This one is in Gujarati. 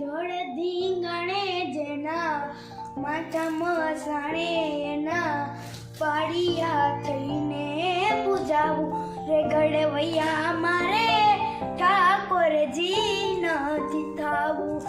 ધોળ ધીંગાણે જેના માથામાં મસાણે એના પાડિયા થઈને પૂજાવું. રે ઘડવૈયા મારે ઠાકોરજી નથી થાવું.